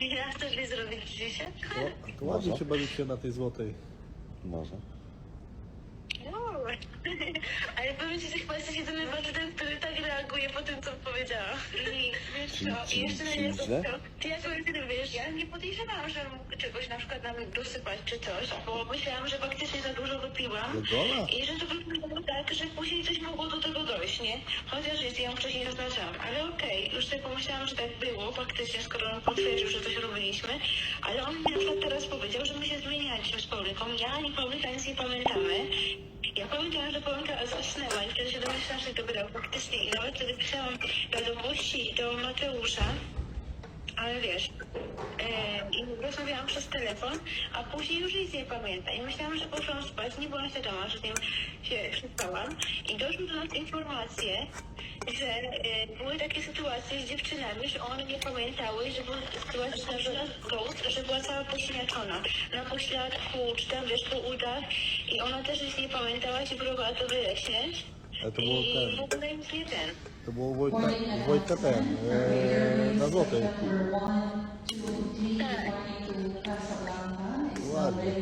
Ja mi zrobić dzisiaj? Ładnie się bawicie na tej złotej. Może. No, ale powiem ci, że chyba jesteś jedynym facetem, który tak reaguje po tym, co powiedziała. I wiesz co, i jeszcze na źle? ty jak ty wiesz, ja nie podejrzewałam, że mógł czegoś na przykład nam dosypać czy coś, bo myślałam, że faktycznie za dużo wypiłam. I że to wyglądało tak, że później coś mogło do tego nie? Chociaż jest, ja ją wcześniej zaznaczałam. Ale okej, już sobie pomyślałam, że tak było, faktycznie, skoro on potwierdził, że coś robiliśmy. Ale on mi na przykład teraz powiedział, że my się zmienialiśmy z Paulinką. Ja ani Paulika nic nie pamiętamy. Ja pamiętam, że Paulinka zasnęła i wtedy się domyślałam, że to było faktycznie. I nawet wtedy pisałam wiadomości do Mateusza. Ale wiesz, i rozmawiałam przez telefon, a później już nic nie pamiętam. I myślałam, że poszłam spać, nie byłam świadoma, że z nim się przespałam. I doszły do nas informacje, że e, były takie sytuacje z dziewczynami, że one nie pamiętały, że były sytuacje na ghost, że była cała posiniaczona na pośladku, czy tam wiesz, po udach i ona też nic nie pamiętała i próbowała to wyjaśniać. Ale to było I ten. w ogóle nic nie ten. To było u Wojtka, u Wojtka ten. E, na złotej. Tak. Ładnie.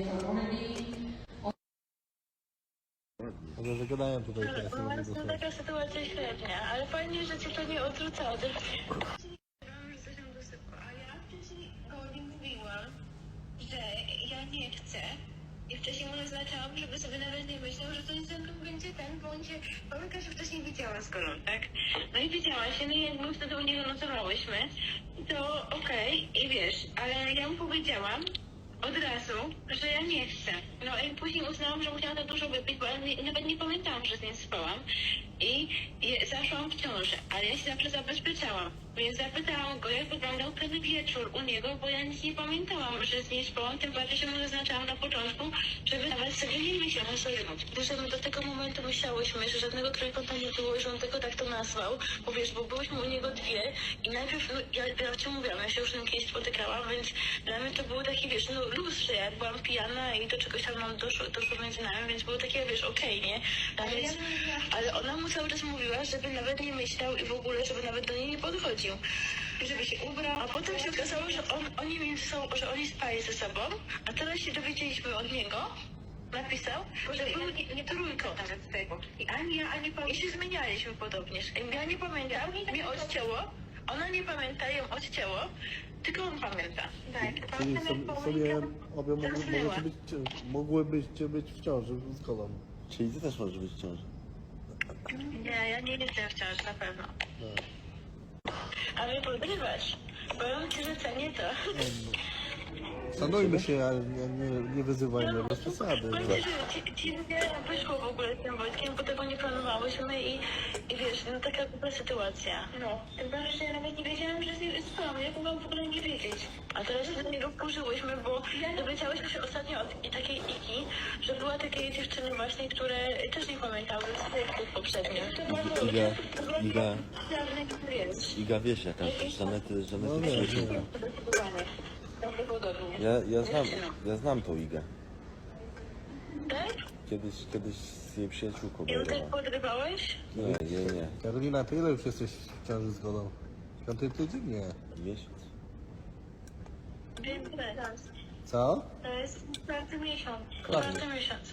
Może wygadałem tutaj teraz. No, nie będę taka sytuacja średnia, ale fajnie, że cię to nie odrzucało. Że coś nam dosypło, a ja wcześniej Goli mówiłam, że ja nie chcę. I wcześniej mu naznaczałam, żeby sobie nawet nie myślał, że to ze mną będzie ten, bo on się, Paulka się wcześniej widziała z Golą, tak? No i widziała się, no i jak my wtedy u niego nocowałyśmy, to okej, i wiesz, ale ja mu powiedziałam, od razu, że ja nie chcę. No i później uznałam, że musiałam za dużo wypić, bo ja nawet nie pamiętałam, że z nim spałam. I je, zaszłam w ciążę, ale ja się zawsze zabezpieczałam. Więc zapytałam go, jak wyglądał ten wieczór u niego, bo ja nic nie pamiętałam, że z nim spałam, tym bardziej się mu zaznaczałam na początku, żeby nawet sobie nie myślał o sobie. Że my do tego momentu myślałyśmy, że żadnego trójkąta nie było że on tylko tak to nazwał, bo wiesz, bo byłyśmy u niego dwie i najpierw, no, ja, ja ci mówiłam, ja się już z nim kiedyś spotykałam, więc dla mnie to był taki, wiesz, no luz, że ja byłam pijana i do czegoś tam nam doszło, doszło między nami, więc było takie, wiesz, okej, nie? A więc, ale ona mu cały czas mówiła, żeby nawet nie myślał i w ogóle, żeby nawet do niej nie podchodził. Żeby się ubrał, a potem się okazało, że on, oni między sobą, że oni spali ze sobą, a teraz się dowiedzieliśmy od niego, napisał, że był nie, nie trójką nawet z tego. I ani ja, ani Paul. I się zmienialiśmy podobnież. Ja nie pamiętam, mnie odcięło, ona nie pamięta, ją odcięło, tylko on pamięta. Tak, Czyli pamiętam, jak sobie, sobie obie mogły, mogłyście być, mogłybyście być w ciąży z kolą. Czyli ty też możesz być w ciąży. Nie, ja nie jestem w ciąży, na pewno. Tak. Ale podrywasz. Powiem ci, że cenię to. Szanujmy się, ale nie, nie, nie wyzywajmy bez przesady. Powiem ci, że ci, ci nie wyszło w ogóle z tym Wojtkiem, bo tego nie planowałyśmy i, i wiesz, no taka była sytuacja. No. Tym bardziej, że ja nawet nie wiedziałam, że z nim spałam. Jak mogłam w ogóle nie wiedzieć? A teraz się do niego wkurzyłyśmy, bo dowiedziałyśmy się ostatnio od i takiej Iki, że była takiej dziewczyny właśnie, które też nie pamiętały z poprzednich. To była Iga, była Iga, dawna. Iga wiesz jaka Żanety, No Żanety nie, przyjaciółka. Zdecydowanie. Prawdopodobnie. Ja, ja znam, ja znam tą Igę. Tak? Kiedyś, kiedyś z jej przyjaciółką I tak byłam. podrywałeś? Nie, nie, nie. Karolina, ty ile już jesteś w ciąży z kolą? Piąty tydzień? Nie. Miesiąc. Wiem, teraz. Co? To jest czwarty miesiąc. Czwarty miesiąc.